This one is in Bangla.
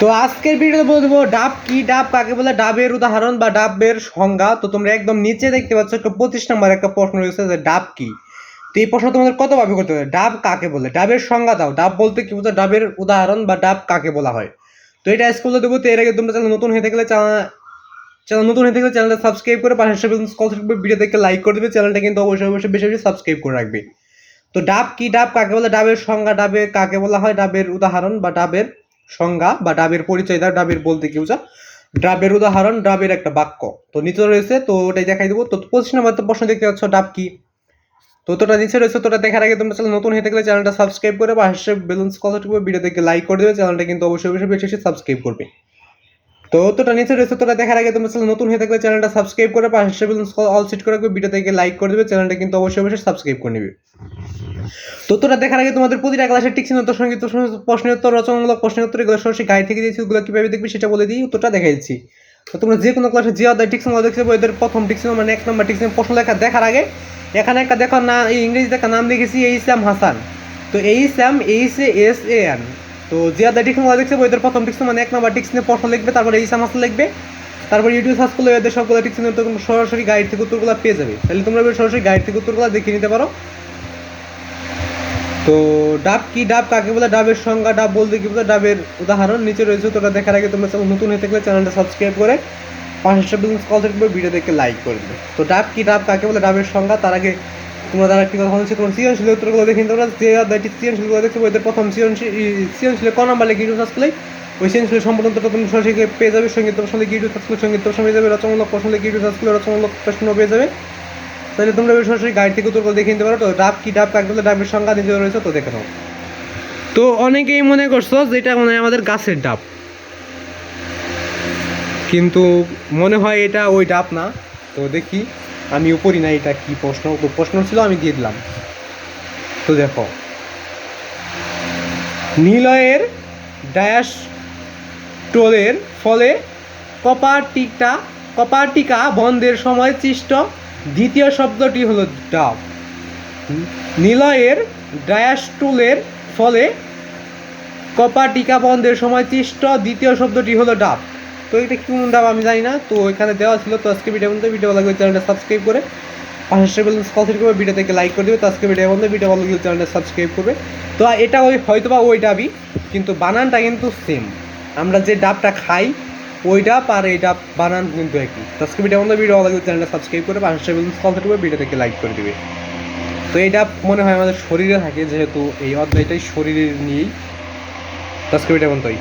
তো আজকের ভিডিওতে বলে দেবো, ডাব কি ডাব, কাকে বলে ডাবের উদাহরণ বা ডাবের সংজ্ঞা। তো তোমরা একদম নিচে দেখতে পাচ্ছ, একটা পঁচিশ নম্বর একটা প্রশ্ন রয়েছে যে ডাব কি? তো এই প্রশ্ন তোমাদের কত ভাবে করতে হবে? ডাব কাকে বলে? ডাবের সংজ্ঞা দাও। ডাব বলতে কি বলতো ডাবের উদাহরণ বা ডাব কাকে বলা হয়? তো এটা স্কুলে দেবো। তো এর আগে তোমরা চ্যানেল নতুন হয়ে থাকলে চ্যানেল নতুন হয়ে থাকলে চ্যানেলটা সাবস্ক্রাইব করে পাশে কল ভিডিও দেখে লাইক করে দেবে। চ্যানেলটা কিন্তু অবশ্যই অবশ্যই বেশি বেশি সাবস্ক্রাইব করে রাখবে। তো ডাব কি ডাব, কাকে বলে? ডাবের সংজ্ঞা, ডাবে কাকে বলা হয়? ডাবের উদাহরণ বা ডাবের সংজ্ঞা বা ডাবের পরিচয় দাও ডাবের বলতে কি বোঝা? ডাবের উদাহরণ, ডাবের একটা বাক্য। তো নিচে রয়েছে, তো ওটাই দেখাই দেবো। তো পঁচিশ নম্বর তো প্রশ্ন দেখতে পাচ্ছ, ডাব কি? তো তোটা নিচে রয়েছে, তোটা দেখার আগে তোমরা চ্যানেল নতুন হয়ে থাকলে চ্যানেলটা সাবস্ক্রাইব করে পাশে বেলুন্স কত ভিডিও দেখে লাইক করে দেবে, চ্যানেলটা কিন্তু অবশ্যই অবশ্যই বেশি সাবস্ক্রাইব করবে। তো তোটা নিচে রয়েছে, তোটা দেখার আগে তোমরা চ্যানেল নতুন হয়ে থাকলে চ্যানেলটা সাবস্ক্রাইব করে পাশে বেলুন্স অল সেট করে ভিডিও দেখে লাইক করে দেবে, চ্যানেলটা কিন্তু অবশ্যই অবশ্যই সাবস্ক্রাইব করে নেবে। তো তোরা দেখার আগে তোমাদের প্রতিটা ক্লাসের টিকসিন উত্তর সংগীত প্রশ্নের উত্তর, রচনামূলক প্রশ্নের উত্তর, এগুলো সরাসরি গাইড থেকে দিয়েছি, ওগুলো কীভাবে দেখবি সেটা বলে দিই, উত্তরটা দেখাই দিচ্ছি। তো তোমরা যে কোনো ক্লাসে যে অধ্যায় টিকসিন দেখছ এদের প্রথম টিকসিন মানে এক নম্বর টিকসিন প্রশ্ন লেখা দেখার আগে, এখানে একটা দেখো না, এই ইংরেজিতে একটা নাম লিখেছি এইচ এম হাসান। তো H M H A S A N তো যে অধ্যায় টিকসিন দেখছ এদের প্রথম টিকসিন মানে এক নম্বর টিকসিনে প্রশ্ন লিখবে, তারপর এইচ এম হাসান লিখবে, তারপর ইউটিউব সার্চ করলে এদের সবগুলো উত্তর তোমরা সরাসরি গাইড থেকে উত্তরগুলো পেয়ে যাবে। তাহলে তোমরা সরাসরি গাইড থেকে উত্তরগুলো দেখে নিতে পারো। তো ডাব কি ডাব, কাকে বলে ডাবের সংজ্ঞা, ডাব বলতে কি বলে ডাবের উদাহরণ নিচে রয়েছে তোটা দেখার আগে তোমরা নতুন হয়ে থাকলে চ্যানেলটা সাবস্ক্রাইব করে পাঁচশো বিজনেস কল থাকবে ভিডিও দেখে লাইক করে দেবে। তো ডাব কি ডাব, কাকে বলে ডাবের সংজ্ঞা, তার আগে তোমরা তারা কি কথা হচ্ছে তোমার সৃজনশীল উত্তরগুলো দেখে তোমরা যে অধ্যায়টি সৃজনশীলগুলো দেখছ, ওদের প্রথম সৃজনশীল সৃজনশীল ক নাম্বার লেগে ইউটিউব সার্চ করলে ওই সৃজনশীল সম্পূর্ণ তুমি সরাসরি পেয়ে যাবে। সংগীত প্রশ্ন লিখে ইউটিউব করলে সংগীত প্রশ্ন পেয়ে যাবে। রচনামূলক প্রশ্ন লিখে ইউটিউব করলে রচনামূলক প্রশ্ন পেয়ে যাবে। তাহলে তোমরা সরাসরি গাইড থেকে উত্তরগুলো দেখে নিতে পারো। তো ডাব কি ডাব কাকে বলে ডাবের সংজ্ঞা নিজে রয়েছে, তো দেখে নাও। তো অনেকেই মনে করছ যেটা মনে হয় আমাদের গাছের ডাব। কিন্তু মনে হয় এটা ওই ডাব না। তো দেখি, আমি উপরি না, এটা কি প্রশ্ন? প্রশ্ন ছিল, আমি দিয়ে দিলাম। তো দেখো। নিলয়ের ড্যাশ টোলের ফলে কপারটিকা কপারটিকা বন্ধের সময় সৃষ্ট দ্বিতীয় শব্দটি হলো ডাব নিলয়ের ডায়াস্টুলের ফলে কপাটিকা বন্ধের সময় সৃষ্ট দ্বিতীয় শব্দটি হলো ডাব তো এটা কোন ডাব আমি জানি না। তো এখানে দেওয়া ছিল তো আজকে ভিডিও বন্ধু। ভিডিও লাগলে চ্যানেলটা সাবস্ক্রাইব করে পাশে বেলুন স্কলসিট করবে ভিডিও থেকে লাইক করে দেবে। তো আজকে ভিডিও বন্ধু। ভিডিও ভালো চ্যানেলটা সাবস্ক্রাইব করবে। তো এটা ওই হয়তো বা ওই ডাবই, কিন্তু বানানটা কিন্তু সেম আমরা যে ডাবটা খাই ওই পারে আর এইটা বানান কিন্তু একই। আজকে ভিডিও বন্ধু ভিডিও লাগলে চ্যানেলটা সাবস্ক্রাইব করে পাশে বেলুন স্কলসিট করবে ভিডিও থেকে লাইক করে দিবে। তো এটা মনে হয় আমাদের শরীরে থাকে, যেহেতু এই অধ্যায়টাই শরীরের নিয়েই। আজকে ভিডিও বন্ধুই